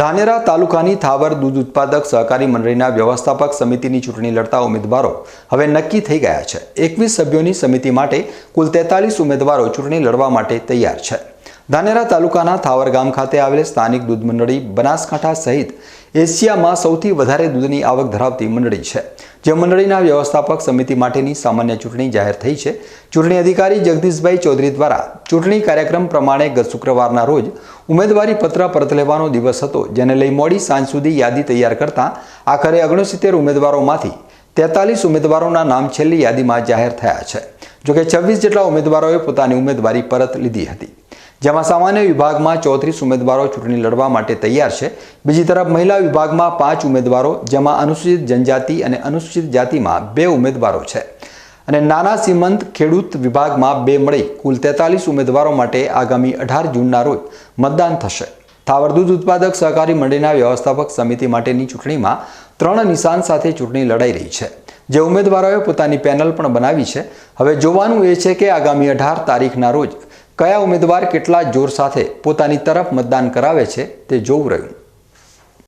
ધાનેરા તાલુકાની થાવર દૂધ ઉત્પાદક સહકારી મંડળીના વ્યવસ્થાપક સમિતિની ચૂંટણી લડતા ઉમેદવારો હવે નક્કી થઈ ગયા છે. એકવીસ સભ્યોની સમિતિ માટે કુલ તેતાલીસ ઉમેદવારો ચૂંટણી લડવા માટે તૈયાર છે. ધાનેરા તાલુકાના થાવર ગામ ખાતે આવેલ સ્થાનિક દૂધ મંડળી બનાસકાંઠા સહિત એશિયામાં સૌથી વધારે દૂધની આવક ધરાવતી મંડળી છે. જે મંડળીના વ્યવસ્થાપક સમિતિ માટેની સામાન્ય ચૂંટણી જાહેર થઈ છે. ચૂંટણી અધિકારી જગદીશભાઈ ચૌધરી દ્વારા ચૂંટણી કાર્યક્રમ પ્રમાણે ગત શુક્રવારના રોજ ઉમેદવારી પત્ર પરત લેવાનો દિવસ હતો, જેને લઈ મોડી સાંજ સુધી યાદી તૈયાર કરતા આખરે ઓગણસિત્તેર ઉમેદવારોમાંથી તેતાલીસ ઉમેદવારોના નામ છેલ્લી યાદીમાં જાહેર થયા છે. જોકે છવ્વીસ જેટલા ઉમેદવારોએ પોતાની ઉમેદવારી પરત લીધી હતી. જેમાં સામાન્ય વિભાગમાં ચોત્રીસ ઉમેદવારો ચૂંટણી લડવા માટે તૈયાર છે. બીજી તરફ મહિલા વિભાગમાં પાંચ ઉમેદવારો, જેમાં અનુસૂચિત જનજાતિ અને અનુસૂચિત જાતિમાં બે ઉમેદવારો છે. અને નાના સીમંત ખેડૂત વિભાગમાં બે મળી કુલ તેતાલીસ ઉમેદવારો માટે આગામી અઢાર જૂનના રોજ મતદાન થશે. થાવર દૂધ ઉત્પાદક સહકારી મંડળીના વ્યવસ્થાપક સમિતિ માટેની ચૂંટણીમાં ત્રણ નિશાન સાથે ચૂંટણી લડાઈ રહી છે. જે ઉમેદવારોએ પોતાની પેનલ પણ બનાવી છે. હવે જોવાનું એ છે કે આગામી અઢાર તારીખના રોજ કયા ઉમેદવાર કેટલા જોર સાથે પોતાની તરફ મતદાન કરાવે છે તે જોવું રહ્યું.